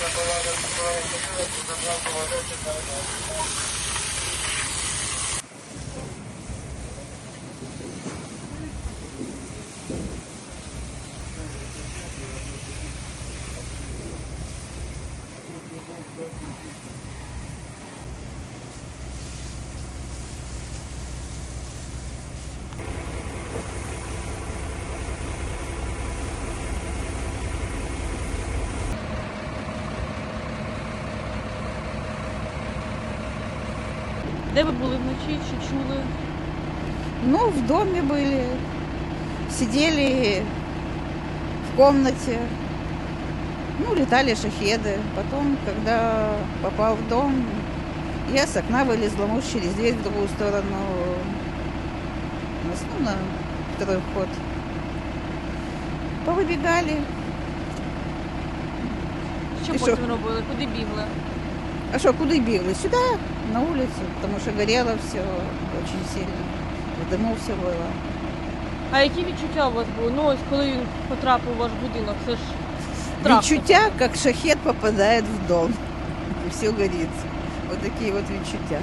Продолжение следует... Де ви були вночі? Чи чули? Ну, в доме были, сидели в комнате, ну, летали шахеды. Потом, когда попал в дом, я с окна вылезла, муж через дверь в другую сторону, ну, на второй вход. Повыбегали. Що І потім що? робили? Куди бігли? А что, куда бегали? Сюда, на улицу, потому что горело все очень сильно. В дыму все было. А які відчуття у вас були? Ну ось коли він потрапив у ваш будинок, це ж страшно. Відчуття, як шахет попадає в дом. І все горить. Ось такі от відчуття.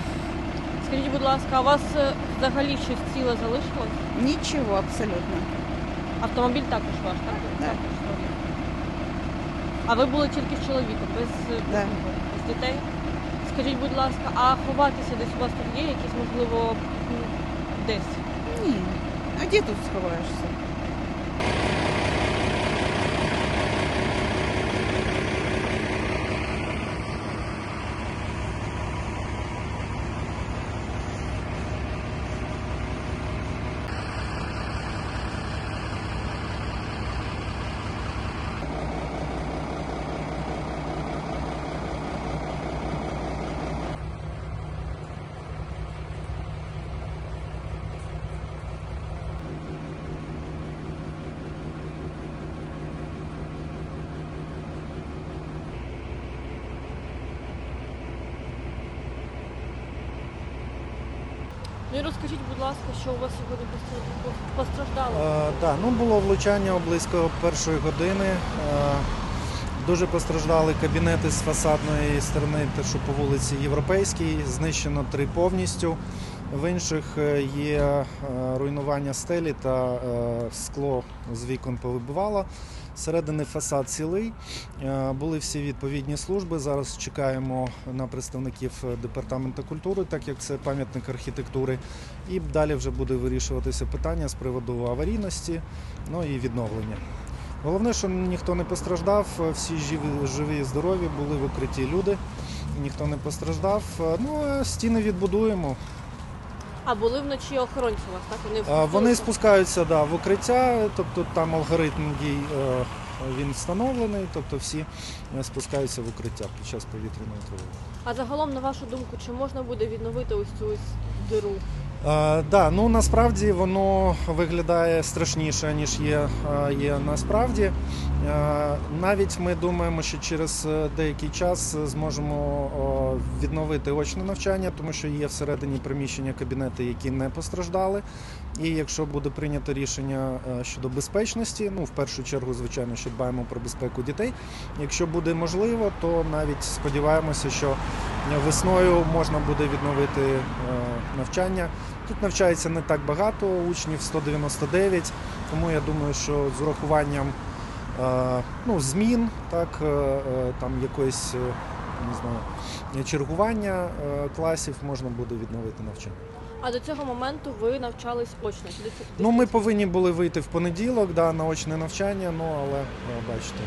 Скажіть, будь ласка, а у вас е, взагалі щось ціле залишилось? Нічого абсолютно. Автомобіль також ваш, так? Да. Також ваш. А ви були тільки з чоловіком, без, без, Да. нікого, без дітей? Скажіть, будь ласка, а ховатися десь у вас тут є якісь, можливо, десь? Ні. А де тут сховаєшся? Ну і розкажіть, будь ласка, що у вас сьогодні постраждало? Е, да, ну було влучання близько першої години. Е, дуже постраждали кабінети з фасадної сторони, те, що по вулиці Європейській, знищено три повністю. В інших е, є е, руйнування стелі та е, скло з вікон повибивало. Середини фасад цілий. Були всі відповідні служби. Зараз чекаємо на представників департаменту культури, так як це пам'ятник архітектури. І далі вже буде вирішуватися питання з приводу аварійності, ну і відновлення. Головне, що ніхто не постраждав, всі живі, і здорові, були в укритті люди, ніхто не постраждав. Ну, стіни відбудуємо. А були вночі охоронці у вас, так? Вони, А. Вони спускаються да, в укриття, тобто там алгоритм дій е, він встановлений, тобто всі е, спускаються в укриття під час повітряної тривоги. А загалом, на вашу думку, чи можна буде відновити ось цю ось диру? Е, да, ну насправді воно виглядає страшніше, ніж є, е, є насправді. Е, навіть ми думаємо, що через е, деякий час зможемо о, відновити очне навчання, тому що є всередині приміщення кабінети, які не постраждали. І якщо буде прийнято рішення е, щодо безпечності, ну в першу чергу, звичайно, що дбаємо про безпеку дітей. Якщо буде можливо, то навіть сподіваємося, що весною можна буде відновити е, навчання. Тут навчається не так багато учнів 199, тому я думаю, що з урахуванням е, ну, змін, так, е, е, там якоїсь не знаю, чергування класів можна буде відновити навчання. А до цього моменту ви навчались очно? Чи Ну, ми повинні були вийти в понеділок да, на очне навчання, ну але бачите,